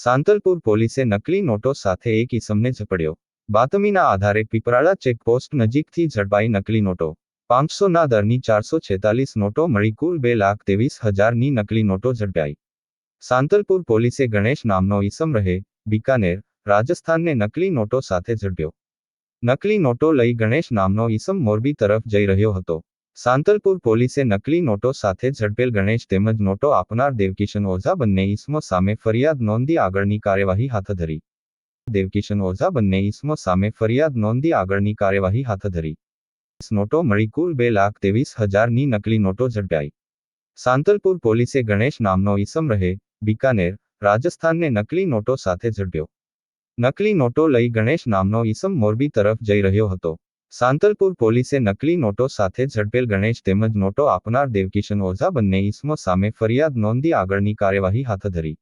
સાંતલપુર પોલીસે નકલી નોટો સાથે એક ઈસમને ઝપડ્યો. બાતમીના આધારે પીપરાળા ચેકપોસ્ટ નજીકથી ઝડપાઈ નકલી નોટો. પાંચસોના દરની ચારસો છેતાલીસ નોટો મળી કુલ બે લાખ ત્રેવીસ હજારની નકલી નોટો ઝડપાઈ. સાંતલપુર પોલીસે ગણેશ નામનો ઈસમ રહે, બિકાનેર, રાજસ્થાનને નકલી નોટો સાથે ઝડપ્યો. નકલી નોટો લઈ ગણેશ નામનો ઈસમ મોરબી તરફ જઈ રહ્યો હતો. સાંતલપુર પોલીસે નકલી નોટો સાથે ઝડપેલ ગણેશ તેમજ નોટો આપનાર દેવકિશન ઓઝા બંને ઇસમો સામે ફરિયાદ નોંધી આગળની કાર્યવાહી હાથ ધરી. દેવકિશન ઓઝા બંને ઈસમો સામે ફરિયાદ નોંધી આગળની કાર્યવાહી હાથ ધરી. નોટો મળી કુલ બે લાખ ત્રેવીસ હજારની નકલી નોટો ઝડપાઈ. સાંતલપુર પોલીસે ગણેશ નામનો ઈસમ રહે, બિકાનેર, રાજસ્થાનને નકલી નોટો સાથે ઝડપ્યો. નકલી નોટો લઈ ગણેશ નામનો ઈસમ મોરબી તરફ જઈ રહ્યો હતો. સાંતલપુર પોલીસે નકલી નોટો સાથે ઝડપેલ ગણેશ તેમજ નોટો આપનાર દેવકિશન ઓઝા બંને ઈસમો સામે ફરિયાદ નોંધી આગળની કાર્યવાહી હાથ ધરી.